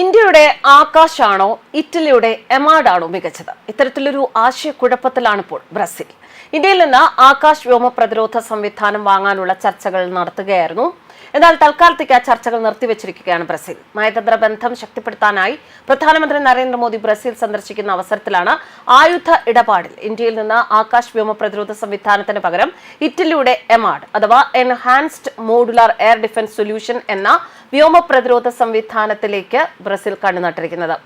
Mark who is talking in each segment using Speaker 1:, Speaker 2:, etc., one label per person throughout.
Speaker 1: ഇന്ത്യയുടെ ആകാശാണോ ഇറ്റലിയുടെ എമാഡാണോ മികച്ചത്? ഇത്തരത്തിലൊരു ആശയക്കുഴപ്പത്തിലാണ് ഇപ്പോൾ ബ്രസീൽ. ഇന്ത്യയിൽ നിന്ന് ആകാശ് വ്യോമ പ്രതിരോധ സംവിധാനം വാങ്ങാനുള്ള ചർച്ചകൾ നടത്തുകയായിരുന്നു. എന്നാൽ തൽക്കാലത്തേക്ക് ആ ചർച്ചകൾ നിർത്തിവെച്ചിരിക്കുകയാണ് ബ്രസീൽ. നയതന്ത്ര ബന്ധം ശക്തിപ്പെടുത്താനായി പ്രധാനമന്ത്രി നരേന്ദ്രമോദി ബ്രസീൽ സന്ദർശിക്കുന്ന അവസരത്തിലാണ് ആയുധ ഇടപാടിൽ ഇന്ത്യയിൽ നിന്ന് ആകാശ് വ്യോമ പ്രതിരോധ സംവിധാനത്തിന് പകരം ഇറ്റലിയുടെ എമാഡ് അഥവാ enhanced modular air defence solution എന്ന വ്യോമ പ്രതിരോധ സംവിധാനത്തിലേക്ക് ബ്രസീൽ കണ്ണുനട്ടിരിക്കുന്നത്.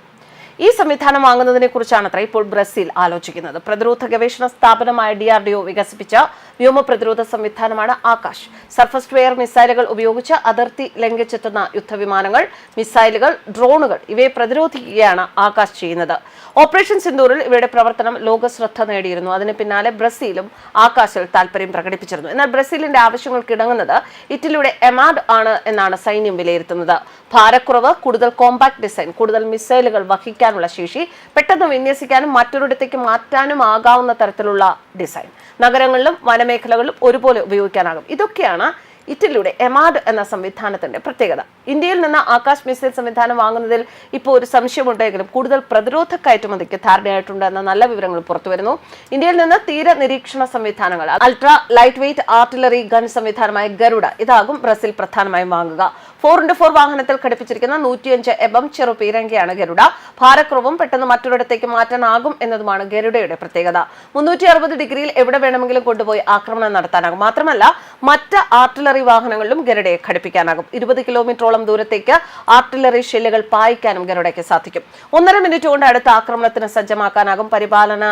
Speaker 1: ഈ സംവിധാനം വാങ്ങുന്നതിനെ കുറിച്ചാണ് അത്ര ഇപ്പോൾ ബ്രസീൽ ആലോചിക്കുന്നത്. പ്രതിരോധ ഗവേഷണ സ്ഥാപനമായ ഡി ആർ ഡി ഒ വികസിപ്പിച്ച വ്യോമ പ്രതിരോധ സംവിധാനമാണ് ആകാശ്. സർഫസ് ടു എയർ മിസൈലുകൾ ഉപയോഗിച്ച് അതിർത്തി ലംഘിച്ചെത്തുന്ന യുദ്ധവിമാനങ്ങൾ മിസൈലുകൾ ഡ്രോണുകൾ ഇവയെ പ്രതിരോധിക്കുകയാണ് ആകാശ് ചെയ്യുന്നത്. ഓപ്പറേഷൻ സിന്ദൂറിൽ ഇവരുടെ പ്രവർത്തനം ലോക ശ്രദ്ധ നേടിയിരുന്നു. അതിന് പിന്നാലെ ബ്രസീലും ആകാശിൽ താല്പര്യം പ്രകടിപ്പിച്ചിരുന്നു. എന്നാൽ ബ്രസീലിന്റെ ആവശ്യങ്ങൾക്ക് ഇടങ്ങുന്നത് ഇറ്റലിയുടെ എമാഡ് ആണ് എന്നാണ് സൈന്യം വിലയിരുത്തുന്നത്. ഭാരക്കുറവ് കൂടുതൽ കോമ്പാക്ട് ഡിസൈൻ കൂടുതൽ മിസൈലുകൾ വഹിക്കാനുള്ള ശേഷി പെട്ടെന്ന് വിന്യസിക്കാനും മറ്റൊരിടത്തേക്ക് മാറ്റാനും ആകാവുന്ന തരത്തിലുള്ള ഡിസൈൻ. നഗരങ്ങളിലും വനമേഖലകളിലും ഒരുപോലെ ഉപയോഗിക്കാനാകും. ഇതൊക്കെയാണ് ഇറ്റലിയുടെ എമാഡ് എന്ന സംവിധാനത്തിന്റെ പ്രത്യേകത. ഇന്ത്യയിൽ നിന്ന് ആകാശ് മിസൈൽ സംവിധാനം വാങ്ങുന്നതിൽ ഇപ്പോൾ ഒരു സംശയമുണ്ടെങ്കിലും കൂടുതൽ പ്രതിരോധ കയറ്റുമതിക്ക് ധാരണയായിട്ടുണ്ട് എന്ന നല്ല വിവരങ്ങൾ പുറത്തുവരുന്നു. ഇന്ത്യയിൽ നിന്ന് തീര നിരീക്ഷണ സംവിധാനങ്ങൾ ultra light weight artillery gun സംവിധാനമായ ഗരുഡ ഇതാകും ബ്രസീൽ പ്രധാനമായും വാങ്ങുക. ഫോർ ഇന്റു ഫോർ വാഹനത്തിൽ ഘടിപ്പിച്ചിരിക്കുന്ന നൂറ്റിയഞ്ച് എബം ചെറു പീരങ്കിയാണ് ഗരുഡ. ഭാരക്രവും പെട്ടെന്ന് മറ്റൊരിടത്തേക്ക് മാറ്റാനാകും എന്നതുമാണ് ഗരുഡയുടെ പ്രത്യേകത. മുന്നൂറ്റി അറുപത് ഡിഗ്രിയിൽ എവിടെ വേണമെങ്കിലും കൊണ്ടുപോയി ആക്രമണം നടത്താനാകും. മാത്രമല്ല മറ്റ് ആർട്ടിലറി വാഹനങ്ങളിലും ഗരുഡയെ ഘടിപ്പിക്കാനാകും. ഇരുപത് കിലോമീറ്ററോളം ദൂരത്തേക്ക് ആർട്ടിലറി ഷെല്ലുകൾ പായിക്കാനും ഗരുഡയ്ക്ക് സാധിക്കും. ഒന്നര മിനിറ്റ് കൊണ്ട് അടുത്ത ആക്രമണത്തിന് സജ്ജമാക്കാനാകും. പരിപാലന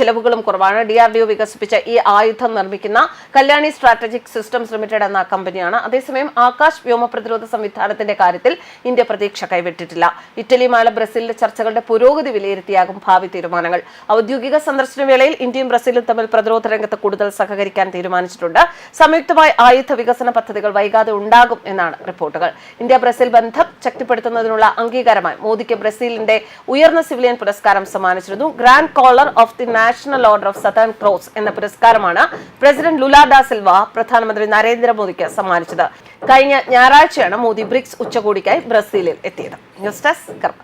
Speaker 1: ചിലവുകളും കുറവാണ്. ഡി ആർ ഡി ഒ വികസിപ്പിച്ച ഈ ആയുധം നിർമ്മിക്കുന്ന കല്യാണി സ്ട്രാറ്റജിക് സിസ്റ്റംസ് ലിമിറ്റഡ് എന്ന കമ്പനിയാണ്. അതേസമയം ആകാശ് വ്യോമ പ്രതിരോധ സംവിധാനത്തിന്റെ കാര്യത്തിൽ ഇന്ത്യ പ്രതീക്ഷ കൈവിട്ടിട്ടില്ല. ഇറ്റലിയുമായുള്ള ബ്രസീലിലെ ചർച്ചകളുടെ പുരോഗതി വിലയിരുത്തിയാകും ഭാവി തീരുമാനങ്ങൾ. ഔദ്യോഗിക സന്ദർശന വേളയിൽ ഇന്ത്യയും ബ്രസീലും തമ്മിൽ പ്രതിരോധ രംഗത്ത് കൂടുതൽ സഹകരിക്കാൻ തീരുമാനിച്ചിട്ടുണ്ട്. സംയുക്തമായ ആയുധ വികസന പദ്ധതികൾ വൈകാതെ ഉണ്ടാകും എന്നാണ് റിപ്പോർട്ടുകൾ. ഇന്ത്യ ബ്രസീൽ ബന്ധം ശക്തിപ്പെടുത്തുന്നതിനുള്ള അംഗീകാരമായി മോദിക്ക് ബ്രസീലിന്റെ ഉയർന്ന സിവിലിയൻ പുരസ്കാരം സമ്മാനിച്ചിരുന്നു. Grand collar of the national order of southern cross എന്ന പുരസ്കാരമാണ് പ്രസിഡന്റ് ലുലാ ഡാ സിൽവ പ്രധാനമന്ത്രി നരേന്ദ്രമോദിക്ക് സമ്മാനിച്ചത്. കഴിഞ്ഞ ഞായറാഴ്ചയാണ് മോദി ബ്രിക്സ് ഉച്ചകോടിക്കായി ബ്രസീലിൽ എത്തിയത്. ന്യൂസ് ഡെസ്ക് കർമ്മ